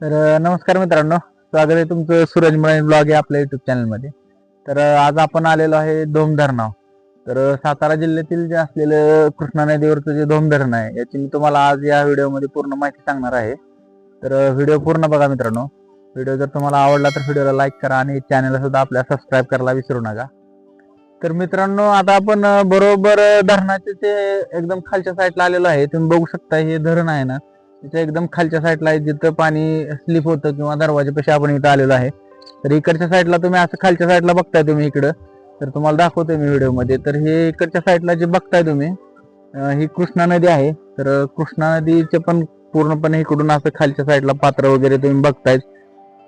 तर नमस्कार मित्रांनो. स्वागत आहे तुमचं सूरज मळे ब्लॉग आहे आपल्या युट्यूब चॅनलमध्ये तर आज आपण आलेलो आहे धोम धरणाव तर सातारा जिल्ह्यातील जे असलेलं कृष्णा नदीवरचं जे धोम धरण आहे याची मी तुम्हाला आज या व्हिडिओमध्ये पूर्ण माहिती सांगणार आहे. तर व्हिडिओ पूर्ण बघा मित्रांनो. व्हिडिओ जर तुम्हाला आवडला तर व्हिडिओला लाईक करा आणि चॅनलला सुद्धा आपल्या सबस्क्राईब करायला विसरू नका. तर मित्रांनो आता आपण बरोबर धरणाचे ते एकदम खालच्या साईडला आलेलो आहे तुम्ही बघू शकता हे धरण आहे ना. त्याच्या एकदम खालच्या साईडला आहे जिथं पाणी स्लिप होतं किंवा दरवाजापाशी आपण इथं आलेलो आहे. तर इकडच्या साईडला तुम्ही असं खालच्या साईडला बघताय तुम्ही इकडं. तर तुम्हाला दाखवतोय मी व्हिडिओमध्ये तर हे इकडच्या साईडला जे बघताय तुम्ही ही कृष्णा नदी आहे. तर कृष्णा नदीचे पण पूर्णपणे इकडून असं खालच्या साईडला पात्र वगैरे तुम्ही बघताय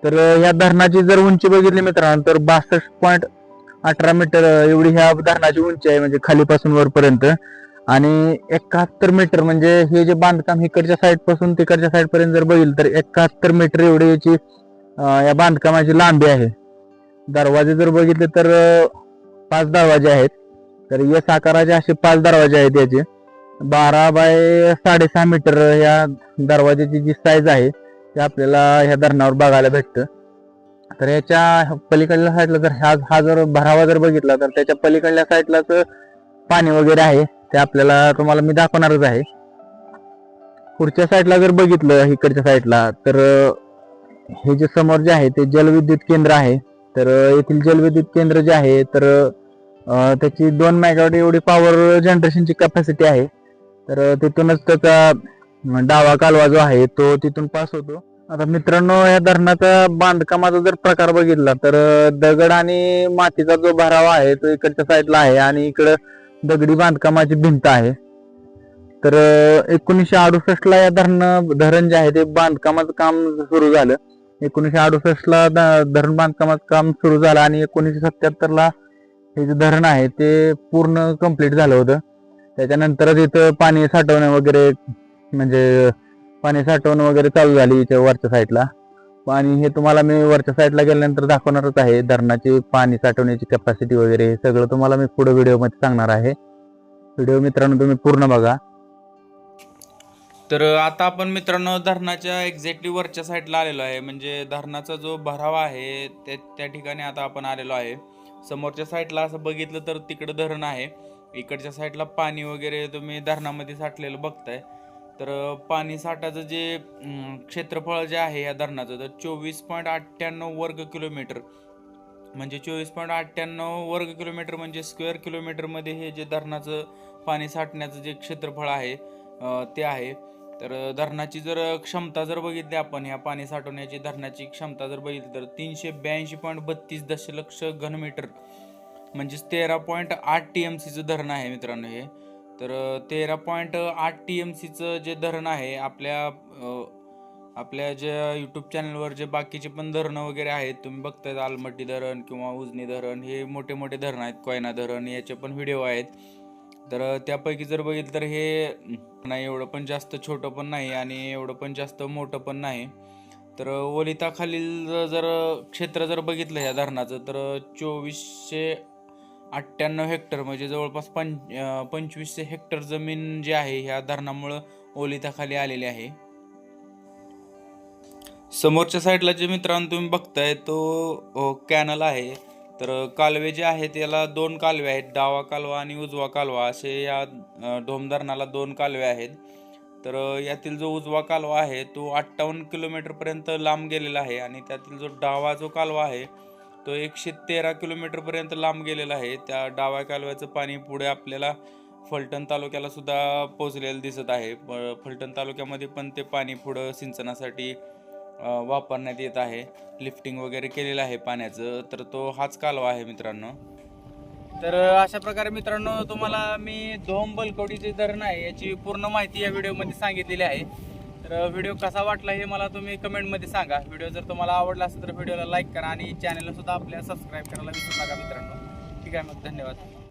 तर या धरणाची जर उंची बघितली मित्रांनो तर बासष्ट पॉईंट अठरा मीटर एवढी ह्या धरणाची उंची आहे म्हणजे खालीपासून वरपर्यंत. आणि एकाहत्तर मीटर म्हणजे हे जे बांधकाम इकडच्या साईडपासून तिकडच्या साईड पर्यंत जर बघितलं तर एकाहत्तर मीटर एवढी याची या बांधकामाची लांबी आहे. दरवाजे जर बघितले तर पाच दरवाजे आहेत. तर यस आकाराचे असे पाच दरवाजे आहेत याचे. बारा बाय साडेसहा मीटर या दरवाज्याची जी साईज आहे ते आपल्याला ह्या धरणावर बघायला भेटतं. तर याच्या पलीकडल्या साईडला जर हा हा जर भरावा जर बघितला तर त्याच्या पलीकडल्या साईडलाच पाणी वगैरे आहे. ते आपल्याला तुम्हाला मी दाखवणारच आहे. पुढच्या साईडला जर बघितलं इकडच्या साईडला तर हे जे समोर जे आहे ते जलविद्युत केंद्र आहे. तर येथील जलविद्युत केंद्र जे आहे तर त्याची दोन मेगावॅट एवढी पॉवर जनरेशनची कॅपॅसिटी आहे. तर तिथूनच त्याचा डावा कालवा जो आहे तो तिथून पास होतो. आता मित्रांनो या धरणाचा बांधकामाचा जर प्रकार बघितला तर दगड आणि मातीचा जो भरावा आहे तो इकडच्या साईडला आहे. आणि इकडं दगडी बांधकामाची भिंत आहे. तर एकोणीसशे अडुसष्ट ला या धरण धरण जे आहे ते बांधकामाचं काम सुरू झालं. एकोणीसशे अडुसष्ट ला धरण बांधकामाचं काम सुरू झालं आणि एकोणीसशे सत्याहत्तर ला हे जे धरण आहे ते पूर्ण कंप्लीट झालं होतं. त्याच्यानंतरच इथं पाणी साठवणं वगैरे म्हणजे पाणी साठवणं वगैरे चालू झाली इथे वरच्या साईडला पाणी हे तुम्हाला मी वरच्या साईडला गेल्यानंतर दाखवणारच आहे. धरणाची पाणी साठवण्याची कॅपॅसिटी वगैरे हे सगळं तुम्हाला मी पुढे व्हिडिओमध्ये सांगणार आहे. व्हिडिओ मित्रांनो तुम्ही पूर्ण बघा. तर आता आपण मित्रांनो धरणाच्या एक्झॅक्टली वरच्या साईडला आलेलो आहे. म्हणजे धरणाचा जो भरावा आहे त्या त्या ठिकाणी आता आपण आलेलो आहे. समोरच्या साईडला असं बघितलं तर तिकडं धरण आहे. इकडच्या साईडला पाणी वगैरे तुम्ही धरणामध्ये साठलेलं बघताय. तर पाणी साठाचं जे क्षेत्रफळ जे आहे या धरणाचं तर चोवीस पॉईंट अठ्ठ्याण्णव वर्ग किलोमीटर. म्हणजे चोवीस पॉईंट अठ्ठ्याण्णव वर्ग किलोमीटर म्हणजे स्क्वेअर किलोमीटरमध्ये हे जे धरणाचं पाणी साठण्याचं जे क्षेत्रफळ आहे ते आहे. तर धरणाची जर क्षमता जर बघितली आपण ह्या पाणी साठवण्याची धरणाची क्षमता जर बघितली तर तीनशे ब्याऐंशी पॉईंट बत्तीस दशलक्ष घनमीटर. म्हणजेच तेरा पॉईंट आठ टी एम सीचं धरण आहे मित्रांनो हे. तर तेरा पॉईंट आठ टी एम सीचं जे धरण आहे आपल्या आपल्या ज्या यूट्यूब चॅनलवर जे बाकीचे पण धरणं वगैरे आहेत तुम्ही बघताय आलमट्टी धरण किंवा उजनी धरण हे मोठे मोठे धरण आहेत कोयना धरण याचे पण व्हिडिओ आहेत. तर त्यापैकी जर बघितलं तर हे नाही एवढं पण जास्त छोटं पण नाही आणि एवढं पण जास्त मोठं पण नाही. तर ओलिताखालील जर क्षेत्र जर बघितलं ह्या धरणाचं तर चोवीसशे अठ्ठ्याण्णव हेक्टर म्हणजे जवळपास पं पंचवीसशे हेक्टर जमीन जी आहे ह्या धरणामुळं ओलिताखाली आलेली आहे. समोरच्या साईडला जे मित्रांनो तुम्ही बघताय तो कॅनल आहे. तर कालवे जे आहेत याला दोन कालवे आहेत डावा कालवा आणि उजवा कालवा. असे या अ, धरणाला दोन कालवे आहेत. तर यातील जो उजवा कालवा आहे तो अठ्ठावन्न किलोमीटरपर्यंत लांब गेलेला आहे आणि त्यातील जो डावा जो कालवा आहे तो एकशे तेरा किलोमीटरपर्यंत लांब गेलेला आहे. त्या डाव्या कालव्याचं पाणी पुढे आपल्याला फलटण तालुक्याला सुद्धा पोचलेलं दिसत आहे. प- फलटण तालुक्यामध्ये पण ते पाणी पुढं सिंचनासाठी वापरण्यात येत आहे. लिफ्टिंग वगैरे केलेलं आहे पाण्याचं. तर तो हाच कालवा आहे मित्रांनो. तर अशा प्रकारे मित्रांनो तुम्हाला मी धोम बलकवडीचे धरण आहे याची पूर्ण माहिती या व्हिडिओमध्ये सांगितलेली आहे. तर व्हिडिओ कसा वाटला हे मला तुम्ही कमेंटमध्ये सांगा. व्हिडिओ जर तुम्हाला आवडला असेल तर व्हिडिओला लाईक करा आणि चॅनलला सुद्धा आपल्या सबस्क्राईब करायला विसरू नका मित्रांनो. ठीक आहे मग धन्यवाद.